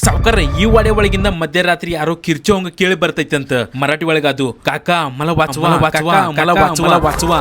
ಸಾವ್ಕಾರ ಈ ವಾಡೆ ಒಳಗಿಂದ ಮಧ್ಯರಾತ್ರಿ ಯಾರೋ ಕಿರ್ಚೋಂಗ ಕೇಳಿ ಬರ್ತೈತಂತ. ಅಂತ ಮರಾಠಿ ಒಳಗ ಅದು ಕಾಕಾ ಮಲ ವಾಚುವ ವಾಚುವ ಮಲ ವಾಚುವ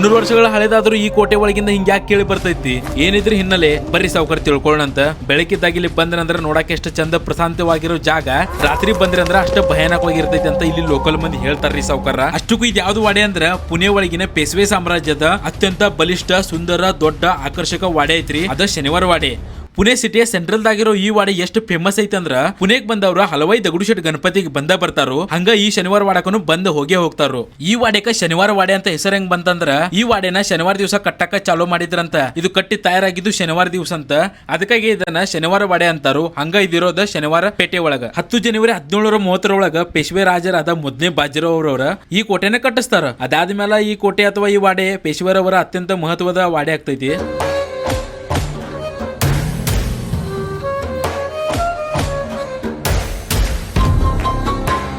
ಮುನ್ನೂರು ವರ್ಷಗಳ ಹಳೆದಾದ್ರೂ ಈ ಕೋಟೆ ಒಳಗಿಂದ ಹಿಂಗ್ ಯಾಕೆ ಕೇಳಿ ಬರ್ತೈತಿ? ಏನಿದ್ರು ಹಿನ್ನೆಲೆ ಬರ್ರಿ ಸಾವ್ಕಾರ ತಿಳ್ಕೊಳ್ಳೋಣ ಅಂತ. ಬೆಳಕಿದ್ದಾಗ ಇಲ್ಲಿ ಬಂದ್ರಂದ್ರ ನೋಡಕ್ ಎಷ್ಟು ಚಂದ ಪ್ರಶಾಂತವಾಗಿರೋ ಜಾಗ. ರಾತ್ರಿ ಬಂದ್ರೆ ಅಂದ್ರ ಅಷ್ಟ ಭಯಾನಕವಾಗಿರ್ತೈತಿ ಅಂತ ಇಲ್ಲಿ ಲೋಕಲ್ ಮಂದಿ ಹೇಳ್ತಾರ್ರಿ ಸಾವ್ಕಾರ ಅಷ್ಟಕ್ಕೂ ಇದು ಯಾವ್ದು ವಾಡೆ ಅಂದ್ರ ಪುಣೆ ಒಳಗಿನ ಪೇಸ್ವೆ ಸಾಮ್ರಾಜ್ಯದ ಅತ್ಯಂತ ಬಲಿಷ್ಠ, ಸುಂದರ, ದೊಡ್ಡ, ಆಕರ್ಷಕ ವಾಡೆ ಐತ್ರಿ. ಅದ ಶನಿವಾರ ವಾಡೆ. ಪುಣೆ ಸಿಟಿಯ ಸೆಂಟ್ರಲ್ ದಾಗಿರೋ ಈ ವಾಡೆ ಎಷ್ಟು ಫೇಮಸ್ ಐತೆ ಅಂದ್ರ ಪುಣೆಗ್ ಬಂದವ್ರ ಹಲವೈ ದಗಡು ಶೆಟ್ ಗಣಪತಿಗೆ ಬಂದ ಬರ್ತಾರೋ. ಹಂಗ ಈ ಶನಿವಾರ ವಾಡಕನು ಬಂದ್ ಹೋಗಿ ಹೋಗ್ತಾರೋ. ಈ ವಾಡೆಕ ಶನಿವಾರ ವಾಡೆ ಅಂತ ಹೆಸರು ಹೆಂಗ್ ಬಂತಂದ್ರ ಈ ವಾಡೆನ ಶನಿವಾರ ದಿವಸ ಕಟ್ಟಕ ಚಾಲೂ ಮಾಡಿದ್ರಂತ. ಇದು ಕಟ್ಟಿ ತಯಾರಾಗಿದ್ದು ಶನಿವಾರ ದಿವಸ ಅಂತ. ಅದಕ್ಕಾಗಿ ಇದನ್ನ ಶನಿವಾರ ವಾಡೆ ಅಂತಾರು. ಹಂಗ ಇದಿರೋದ ಶನಿವಾರ ಪೇಟೆ ಒಳಗ. ಹತ್ತು ಜನವರಿ ಹದಿನೇಳರ ಮೂವತ್ತರೊಳಗ ಪೇಶ್ವೆ ರಾಜರಾದ ಮೊದಲನೇ ಬಾಜಿರೋರವರ ಈ ಕೋಟೆನ ಕಟ್ಟಿಸ್ತಾರ. ಅದಾದ್ಮೇಲೆ ಈ ಕೋಟೆ ಅಥವಾ ಈ ವಾಡೆ ಪೇಶ್ವರವರ ಅತ್ಯಂತ ಮಹತ್ವದ ವಾಡೆ ಆಗ್ತೈತಿ.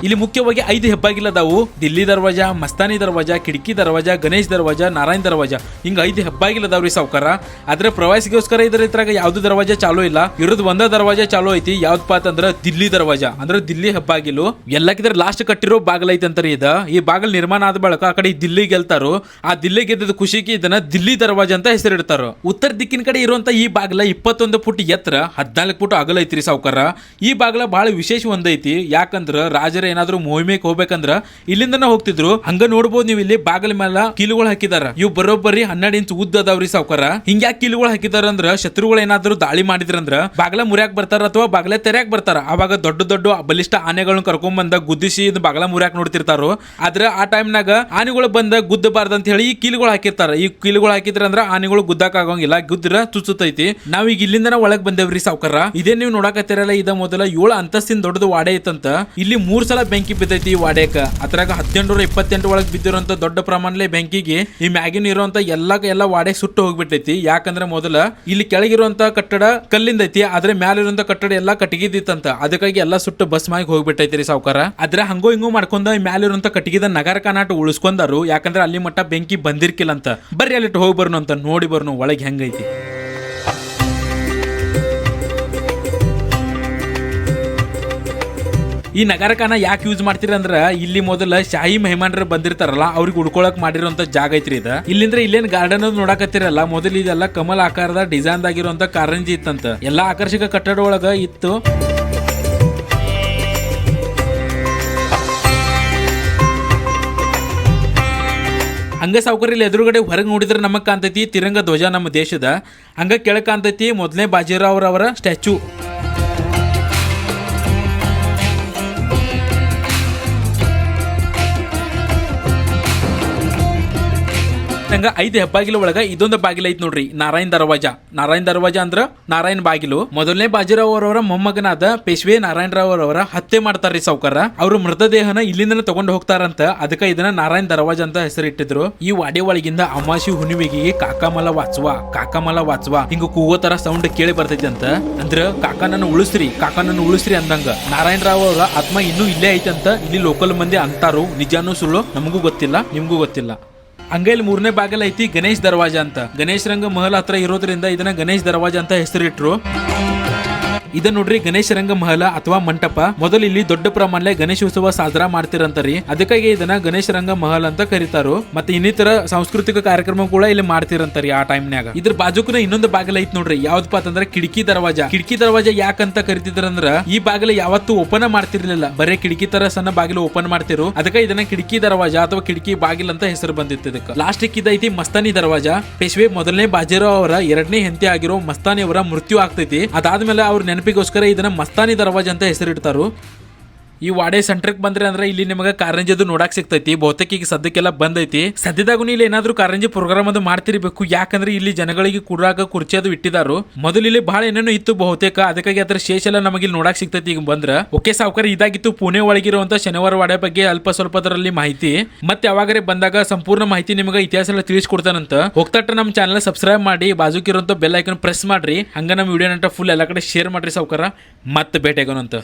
ಇಲ್ಲಿ ಮುಖ್ಯವಾಗಿ ಐದು ಹೆಬ್ಬಾಗಿಲದಾವು ದಿಲ್ಲಿ ದರ್ವಾಜಾ, ಮಸ್ತಾನಿ ದರ್ವಾಜಾ ಕಿಟಕಿ ದರ್ವಾಜಾ, ಗಣೇಶ್ ದರ್ವಾಜಾ, ನಾರಾಯಣ ದರ್ವಾಜಾ. ಹಿಂಗ ಐದು ಹೆಬ್ಬಾಗಿಲದಾವ್ರಿ ಸಾವ್ಕಾರ. ಆದ್ರೆ ಪ್ರವಾಸಿಗೋಸ್ಕರ ಇದ್ರ ಇದ್ರಾಗ ಯಾವ್ದು ದರ್ವಾಜಾ ಚಾಲೂ ಇಲ್ಲ. ಇರೋದು ಒಂದ ದರ್ವಾಜಾ ಚಾಲೂ ಐತಿ. ಯಾವ್ದಪ್ಪ ಅಂತಂದ್ರ ದಿಲ್ಲಿ ದರ್ವಾಜಾ. ಅಂದ್ರೆ ದಿಲ್ಲಿ ಹೆಬ್ಬಾಗಿಲು. ಎಲ್ಲಕ್ಕಿದ್ರೆ ಲಾಸ್ಟ್ ಕಟ್ಟಿರೋ ಬಾಗಲ್ ಐತಿ ಅಂತಾರೆ ಇದ. ಈ ಬಾಗಲ್ ನಿರ್ಮಾಣ ಆದ ಬಳಿಕ ಆ ಕಡೆ ದಿಲ್ಲಿ ಗೆಲ್ತಾರು. ಆ ದಿಲ್ಲಿ ಗೆದ್ದದ ಖುಷಿಗೆ ಇದನ್ನ ದಿಲ್ಲಿ ದರ್ವಾಜ ಅಂತ ಹೆಸರಿಡ್ತಾರ. ಉತ್ತರ ದಿಕ್ಕಿನ ಕಡೆ ಇರುವಂತ ಈ ಬಾಗಿಲ ಇಪ್ಪತ್ತೊಂದು ಫುಟ್ ಎತ್ತರ ಹದಿನಾಲ್ಕು ಫುಟ್ ಅಗಲ ಐತ್ರಿ ಸಾವ್ಕಾರ. ಈ ಬಾಗಿಲ ಬಹಳ ವಿಶೇಷ ಒಂದೈತಿ. ಯಾಕಂದ್ರ ರಾಜರ ಏನಾದ್ರು ಮೊಹಿಮೆಗೆ ಹೋಗ್ಬೇಕಂದ್ರ ಇಲ್ಲಿಂದನ ಹೋಗ್ತಿದ್ರು. ಹಂಗ ನೋಡ್ಬೋದು ನೀವು ಇಲ್ಲಿ ಬಾಗಿಲ ಮೇಲೆ ಕೀಲುಗಳು ಹಾಕಿದಾರ. ಇವ್ ಬರೋಬ್ಬರಿ ಹನ್ನೆರಡು ಇಂಚ್ ಉದ್ದ ಅದಾವ್ರಿ ಸಾವ್ಕಾರ. ಹಿಂಗ್ಯಾಕ್ ಕೀಲುಗಳು ಹಾಕಿದಾರ ಅಂದ್ರ ಶತ್ರುಗಳು ಏನಾದ್ರು ದಾಳಿ ಮಾಡಿದ್ರಂದ್ರ ಬಾಗ್ಲ ಮುರ್ಯಾಕ್ ಬರ್ತಾರ ಅಥವಾ ಬಾಗ್ಲ ತೆರೆಯಾಕ್ ಬರ್ತಾರ. ಅವಾಗ ದೊಡ್ಡ ದೊಡ್ಡ ಬಲಿಷ್ಠ ಆನೆಗಳನ್ನ ಕರ್ಕೊಂಡ್ ಬಂದ ಗುದ್ದಿಸಿ ಇದು ಬಾಗ್ಲ ಮುರ್ಯಾಕ್ ನೋಡ್ತಿರ್ತಾರೋ. ಆದ್ರ ಆ ಟೈಮ್ನಾಗ ಆನೆಗಳು ಬಂದ ಗುದ್ದಬಾರ್ದು ಅಂತ ಹೇಳಿ ಈ ಕೀಲುಗಳು ಹಾಕಿರ್ತಾರ. ಈ ಕೀಲುಗಳು ಹಾಕಿದ್ರ ಅಂದ್ರ ಆನೆಗಳು ಗುದ್ದಾಕ ಆಗಂಗಿಲ್ಲ, ಗುದ್ರ ಚುಚ್ಚುತ್ತೈತಿ ನಾವ್ ಈಗ ಇಲ್ಲಿಂದನ ಒಳಗ್ ಬಂದೇವ್ರಿ ಸಾವುಕಾರ. ಇದೇ ನೀವು ನೋಡಕತ್ತಿರಲ್ಲ ಇದ ಮೊದಲ ಏಳು ಅಂತಸ್ತಿನ ದೊಡ್ಡದು ವಾಡೆ ಐತಂತ. ಇಲ್ಲಿ ಮೂರ್ ಸಲ ಬೆಂಕಿ ಬಿದ್ದೈತಿ ಈ ವಾಡ್ಯಾಕ. ಅದ್ರಾಗ ಹದಿನೆಂಟು ಇಪ್ಪತ್ತೆಂಟು ಒಳಗ್ ಬಿದ್ದಿರುವಂತ ದೊಡ್ಡ ಪ್ರಮಾಣದಲ್ಲಿ ಬೆಂಕಿಗೆ ಈ ಮ್ಯಾಗಿನ ಇರುವಂತ ಎಲ್ಲಾ ಎಲ್ಲ ವಾಡೆ ಸುಟ್ಟು ಹೋಗ್ಬಿಟ್ಟೈತಿ. ಯಾಕಂದ್ರೆ ಮೊದಲ ಇಲ್ಲಿ ಕೆಳಗಿರುವಂತ ಕಟ್ಟಡ ಕಲ್ಲಿಂದ ಐತಿ ಆದ್ರೆ ಮ್ಯಾಲಿರುವಂತ ಕಟ್ಟಡ ಎಲ್ಲಾ ಕಟ್ಟಿಗಿದ್ದಿತ್ತಂತ. ಅದಕ್ಕಾಗಿ ಎಲ್ಲಾ ಸುಟ್ಟು ಬಸ್ ಮಾಗಿ ಹೋಗ್ಬಿಟ್ಟೈತಿ ರೀ ಸಾವುಕಾರ. ಆದ್ರೆ ಹಂಗೋ ಹಿಂಗೋ ಮಾಡ್ಕೊಂಡ ಮ್ಯಾಲಿರುವಂತ ಕಟ್ಟಿಗೆದ ನಗರ ಕನಾಟ ಉಳಿಸ್ಕೊಂಡಾರು. ಯಾಕಂದ್ರೆ ಅಲ್ಲಿ ಮಟ್ಟ ಬೆಂಕಿ ಬಂದಿರ್ಕಿಲ್ಲ ಅಂತ ಬರ್ರಿ ಅಲ್ಲಿಟ್ಟು ಹೋಗಿ ಬರ್ನು ಅಂತ ನೋಡಿ ಬರ್ನು ಒಳಗೆ ಹೆಂಗೈತಿ. ಈ ನಗರಕಾನ ಯಾಕೆ ಯೂಸ್ ಮಾಡ್ತೀರಿ ಅಂದ್ರ ಇಲ್ಲಿ ಮೊದಲ ಶಾಹಿ ಮೆಹಮಾನರು ಬಂದಿರ್ತಾರಲ್ಲ, ಅವ್ರಿಗೆ ಉಡ್ಕೊಳಕ್ ಮಾಡಿರುವಂತ ಜಾಗ ಐತ್ರಿ ಇದ. ಇಲ್ಲಿಂದ್ರ ಇಲ್ಲೇನ್ ಗಾರ್ಡನ್ ನೋಡಕತ್ತಿರಲ್ಲ, ಮೊದಲು ಇದೆಲ್ಲ ಕಮಲ್ ಆಕಾರದ ಡಿಸೈನ್ ಆಗಿರುವಂತ ಕಾರಂಜಿ ಇತ್ತಂತ. ಎಲ್ಲಾ ಆಕರ್ಷಕ ಕಟ್ಟಡ ಒಳಗ ಇತ್ತು. ಹಂಗ ಸೌಕರ್ಯ ಇಲ್ಲಿ ಎದುರುಗಡೆ ಹೊರಗೆ ನೋಡಿದ್ರೆ ನಮಗೆ ಕಾಣ್ತೈತಿ ತಿರಂಗ ಧ್ವಜ ನಮ್ಮ ದೇಶದ. ಹಂಗ ಕೆಳಗೆ ಕಾಣ್ತೈತಿ ಮೊದಲನೇ ಬಾಜಿರಾವ್ ಅವರ ಹಂಗ ಐದು ಹೆಬ್ಬಾಗಿಲು ಒಳಗ ಇದೊಂದು ಬಾಗಿಲು ಐತ್ ನೋಡ್ರಿ, ನಾರಾಯಣ ದರ್ವಾಜ. ನಾರಾಯಣ ದರ್ವಾಜ ಅಂದ್ರ ನಾರಾಯಣ ಬಾಗಿಲು. ಮೊದಲನೇ ಬಾಜಿರಾವ್ ಅವರವರ ಮೊಮ್ಮಗನಾದ ಪೇಶ್ವೆ ನಾರಾಯಣ ರಾವ್ ಅವರ ಹತ್ಯೆ ಮಾಡ್ತಾರ್ರಿ ಸೌಕರ ಅವರು ಮೃತದೇಹನ ಇಲ್ಲಿಂದನ ತಗೊಂಡು ಹೋಗ್ತಾರಂತ, ಅದಕ್ಕೆ ಇದನ್ನ ನಾರಾಯಣ ದರ್ವಾಜ ಅಂತ ಹೆಸರಿಟ್ಟಿದ್ರು. ಈ ವಾಡೆ ಒಳಗಿಂದ ಅಮಾಶಿ ಹುಣ್ಣಿಮೆಗೆ ಕಾಕಾಮಲ ವಾಚುವ ಕಾಕಾಮಲ ವಾಚುವ. ಹಿಂಗ ಕೂಗೋ ತರ ಸೌಂಡ್ ಕೇಳಿ ಬರ್ತೈತಿ ಅಂತ ಅಂದ್ರ ಕಾಕನನ್ನು ಉಳಿಸ್ರಿ ಕಾಕನನ್ನು ಉಳಿಸ್ರಿ ಅಂದಂಗ. ನಾರಾಯಣ ರಾವ್ ಅವರ ಆತ್ಮ ಇನ್ನೂ ಇಲ್ಲೇ ಐತಂತ ಇಲ್ಲಿ ಲೋಕಲ್ ಮಂದಿ ಅಂತಾರು. ನಿಜಾನು ಸುಳ್ಳು ನಮಗೂ ಗೊತ್ತಿಲ್ಲ, ನಿಮ್ಗೂ ಗೊತ್ತಿಲ್ಲ. ಇಲ್ಲಿ ಮೂರನೇ ಬಾಗಿಲ ಐತಿ ಗಣೇಶ್ ದರ್ವಾಜ ಅಂತ. ಗಣೇಶ್ ರಂಗ ಮಹಲ್ ಹತ್ರ ಇರೋದ್ರಿಂದ ಇದನ್ನ ಗಣೇಶ್ ದರ್ವಾಜ ಅಂತ ಹೆಸರಿಟ್ರು. ಇದ ನೋಡ್ರಿ ಗಣೇಶ ರಂಗ ಮಹಲ ಅಥವಾ ಮಂಟಪ. ಮೊದಲು ಇಲ್ಲಿ ದೊಡ್ಡ ಪ್ರಮಾಣದಲ್ಲಿ ಗಣೇಶೋತ್ಸವ ಸಾಜರಾ ಮಾಡ್ತಿರಂತರಿ. ಅದಕ್ಕಾಗಿ ಇದನ್ನ ಗಣೇಶ ರಂಗ ಮಹಲ್ ಅಂತ ಕರೀತಾರೋ. ಮತ್ತೆ ಇನ್ನಿತರ ಸಾಂಸ್ಕೃತಿಕ ಕಾರ್ಯಕ್ರಮ ಕೂಡ ಇಲ್ಲಿ ಮಾಡ್ತಿರಂತಾರಿ ಆ ಟೈಮ್ನ್ಯಾಗ. ಇದ್ರ ಬಾಜುಕನ ಇನ್ನೊಂದು ಬಾಗಿಲ ಐತ್ ನೋಡ್ರಿ. ಯಾವ್ದಪ್ಪ ಅಂತಂದ್ರೆ ಕಿಟಕಿ ದರವಾಜಾ. ಕಿಟಕಿ ದರವಾಜ ಯಾಕಂತ ಕರಿತಿದ್ರಂದ್ರ ಈ ಬಾಗಿಲ ಯಾವತ್ತೂ ಓಪನ್ ಮಾಡ್ತಿರ್ಲಿಲ್ಲ. ಬರೇ ಕಿಟಕಿ ತರ ಸಣ್ಣ ಬಾಗಿಲು ಓಪನ್ ಮಾಡ್ತಿರು. ಅದಕ್ಕೆ ಇದನ್ನ ಕಿಟಕಿ ದರವಾಜಾ ಅಥವಾ ಕಿಡಕಿ ಬಾಗಿಲ್ ಅಂತ ಹೆಸರು ಬಂದಿತ್ತು ಇದಕ್ಕೆ. ಲಾಸ್ಟ್ ಇದೈತಿ ಮಸ್ತಾನಿ ದರವಾಜ. ಪೇಶ್ವೆ ಮೊದಲನೇ ಬಾಜಿರಾವ್ ಅವರ ಎರಡನೇ ಹೆಂತೆ ಆಗಿರೋ ಮಸ್ತಾನಿ ಅವರ ಮೃತ್ಯು ಆಗ್ತೈತಿ. ಅದಾದ್ಮೇಲೆ ಅವ್ರ ನೆನಪಿಗೋಸ್ಕರ ಇದನ್ನ ಮಸ್ತಾನಿ ದರ್ವಾಜ ಅಂತ ಹೆಸರಿಡ್ತಾರು. ಈ ವಾಡೆ ಸೆಂಟ್ರಕ್ ಬಂದ್ರೆ ಅಂದ್ರೆ ಇಲ್ಲಿ ನಿಮಗೆ ಕಾರಂಜದು ನೋಡಕ್ ಸಿಗ್ತೈತಿ. ಬಹುತೇಕ ಈಗ ಸದ್ಯಕ್ಕೆಲ್ಲ ಬಂದೈತಿ. ಸದ್ಯದಾಗೂ ಇಲ್ಲಿ ಏನಾದ್ರೂ ಕಾರಂಜಿ ಪ್ರೋಗ್ರಾಮ್ ಅದು ಮಾಡ್ತಿರ್ಬೇಕು. ಯಾಕಂದ್ರೆ ಇಲ್ಲಿ ಜನಗಳಿಗೆ ಕುಡ್ರಾಕ ಕುರ್ಚಿ ಅದು ಇಟ್ಟಿದಾರು. ಮೊದಲು ಇಲ್ಲಿ ಬಹಳ ಏನೇನು ಇತ್ತು ಬಹುತೇಕ. ಅದಕ್ಕಾಗಿ ಅದ್ರ ಶೇಷ ಎಲ್ಲ ನಮಗೆ ಇಲ್ಲಿ ನೋಡಕ್ ಸಿಗ್ತೈತಿ ಈಗ ಬಂದ್ರ. ಓಕೆ ಸಾವುಕಾರ, ಇದಾಗಿತ್ತು ಪುಣೆ ಒಳಗಿರುವಂತ ಶನಿವಾರ ವಾಡೆ ಬಗ್ಗೆ ಅಲ್ಪ ಸ್ವಲ್ಪ ಅದರಲ್ಲಿ ಮಾಹಿತಿ. ಮತ್ತೆ ಯಾವಾಗರೆ ಬಂದಾಗ ಸಂಪೂರ್ಣ ಮಾಹಿತಿ ನಿಮಗೆ ಇತಿಹಾಸ ಎಲ್ಲ ತಿಳಿಸ್ಕೊಡ್ತಾನಂತ. ಹೋಗ್ತಾಟ ನಮ್ಮ ಚಾನಲ್ ಸಬ್ಸ್ಕ್ರೈಬ್ ಮಾಡಿ ಬಾಜುಕಿರುವಂತ ಬೆಲ್ ಐಕನ್ ಪ್ರೆಸ್ ಮಾಡ್ರಿ. ಹಂಗ ನಮ್ಮ ವಿಡಿಯೋ ಫುಲ್ ಎಲ್ಲ ಕಡೆ ಶೇರ್ ಮಾಡ್ರಿ ಸಾವುಕಾರ. ಮತ್ತೆ ಭೇಟಿ ಆಗೋಣಂತ